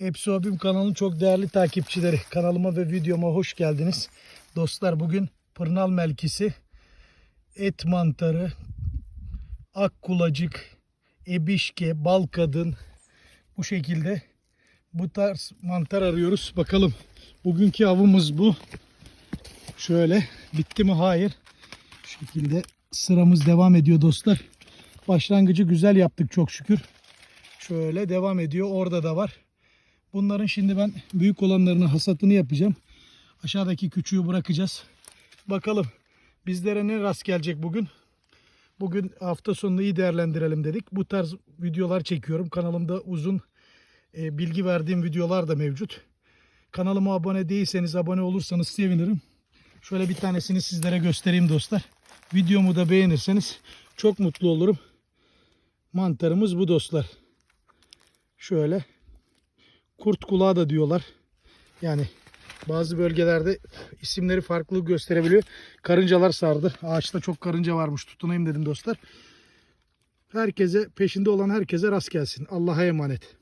Hepsi Hobim kanalının çok değerli takipçileri. Kanalıma ve videoma hoş geldiniz. Dostlar bugün pırnal melkisi, et mantarı, ak kulacık, ebişke, bal kadın bu şekilde bu tarz mantar arıyoruz. Bakalım bugünkü avımız bu. Şöyle bitti mi? Hayır. Şu şekilde sıramız devam ediyor dostlar. Başlangıcı güzel yaptık çok şükür. Şöyle devam ediyor. Orada da var. Bunların şimdi ben büyük olanlarını hasatını yapacağım. Aşağıdaki küçüğü bırakacağız. Bakalım bizlere ne rast gelecek bugün. Bugün hafta sonunu iyi değerlendirelim dedik. Bu tarz videolar çekiyorum. Kanalımda uzun e, bilgi verdiğim videolar da mevcut. Kanalıma abone değilseniz abone olursanız sevinirim. Şöyle bir tanesini sizlere göstereyim dostlar. Videomu da beğenirseniz çok mutlu olurum. Mantarımız bu dostlar. Şöyle kurt kulağı da diyorlar. Yani bazı bölgelerde isimleri farklı gösterebiliyor. Karıncalar sardı. Ağaçta çok karınca varmış. Tutunayım dedim dostlar. Herkese peşinde olan herkese rast gelsin. Allah'a emanet.